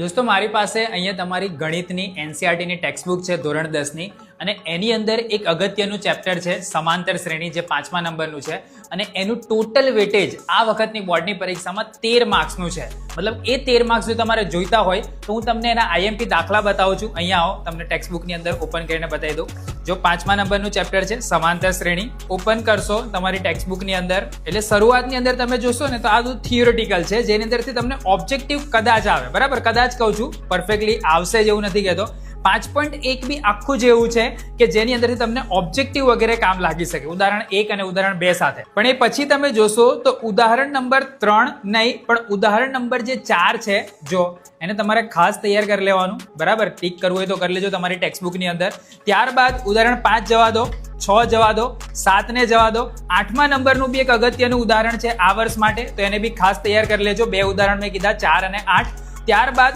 દોસ્તો, મારી પાસે અહીંયા તમારી ગણિતની એનસીઆરટીની ટેક્સ્ટબુક છે, ધોરણ દસની. અને એની અંદર એક અગત્યનું ચેપ્ટર છે, સમાંતર શ્રેણી, જે પાંચમા નંબરનું છે. અને એનું ટોટલ વેટેજ આ વખતની બોર્ડની પરીક્ષામાં તેર માર્ક્સનું છે. મતલબ એ તેર માર્ક્સ જો તમારે જોઈતા હોય, તો હું તમને એના આઈએમપી દાખલા બતાવું છું. અહીંયા આવો, તમને ટેક્સ્ટબુકની અંદર ઓપન કરીને બતાવી દઉં. જો પાંચમા નંબરનું ચેપ્ટર છે, સમાંતર શ્રેણી. ઓપન કરશો તમારી ટેક્સ્ટબુકની અંદર. એટલે શરૂઆતની અંદર તમે જોશો ને તો આ બધું થિયોરિટિકલ છે. જેની અંદરથી તમને ઓબ્જેક્ટિવ કદાચ આવે. બરાબર? કદાચ કહું છું. પરફેક્ટલી આવશે જેવું નથી કહેતો. પાંચ પોઈન્ટ એક બી આખું જ એવું છે કે જેની અંદરથી તમને ઓબ્જેક્ટિવ વગેરે કામ લાગી શકે. ઉદાહરણ એક અને ઉદાહરણ બે સાથે. પણ એ પછી તમે જોશો તો ઉદાહરણ નંબર ત્રણ નહીં, પણ ઉદાહરણ નંબર જે ચાર છે, જો, એને તમારે ખાસ તૈયાર કરી લેવાનું. બરાબર? ટીક કરવું હોય તો કરી લેજો તમારી ટેક્સ્ટબુકની અંદર. ત્યારબાદ ઉદાહરણ પાંચ જવા દો, છ જવા દો, સાતને જવા દો. આઠમા નંબરનું બી એક અગત્યનું ઉદાહરણ છે આ વર્ષ માટે, તો એને બી ખાસ તૈયાર કરી લેજો. બે ઉદાહરણ મેં કીધા, ચાર અને આઠ. ત્યારબાદ